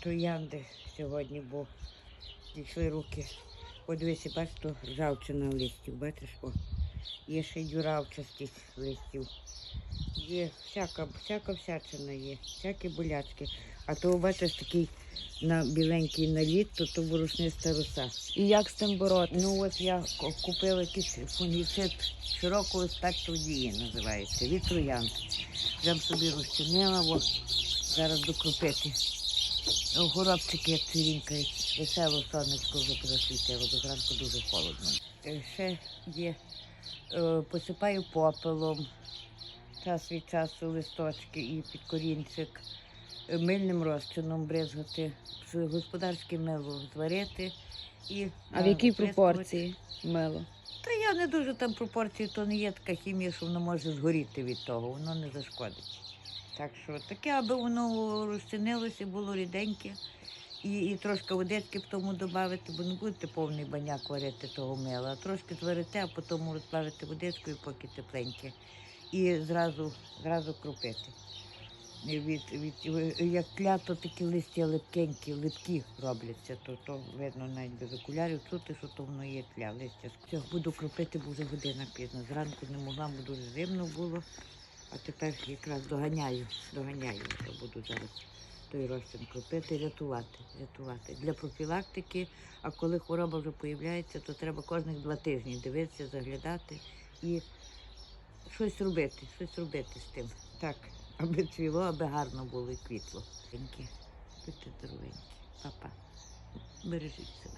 Троянди сьогодні, бо дійшли руки. От дивися, бачиш, то ржавчина листів, бачиш, о. Є ще й дюравчастість листів. Є всяка, всяка всячина є, всякі болячки. А то бачиш такий на біленький наліт, то то борошниста роса. І як з цим боротися? Ну от я купила якийсь фунгіцид широкого спектру дії називається, від троянд. Взяв собі розчинила, о, зараз докрупити. О, Горобчики як цвірінькають, весело сонечко вже просвітило, до зранку дуже холодно. Е, Ще є, е, посипаю попелом, час від часу листочки і підкорінчик, е, мильним розчином бризгати, господарське мило зварити. І А в якій пропорції мило? Та я не дуже там пропорції, то не є така хімія, що воно може згоріти від того, воно не зашкодить. Так що таке, аби воно розчинилося, було ріденьке. І, і трошки водички в тому додати, бо не будете повний баняк варити того мила, трошки зварите, а потім розбавити водичкою, поки тепленьке. І зразу, зразу крупити. Від, від, як клято такі листя липкенькі, липкі робляться, то, то видно навіть без окулярів чути, що то воно є тля, листя. Буду кропити, бо вже година пізно. Зранку не могла, бо дуже зимно було. А тепер якраз доганяю, доганяю, що буду зараз той розчин кропити, рятувати, рятувати. Для профілактики, а коли хвороба вже появляється, то треба кожних два тижні дивитися, заглядати і щось робити, щось робити з тим. Так, аби цвіло, аби гарно було і квітло. Будьте здоровенькі. Папа, бережіть себе.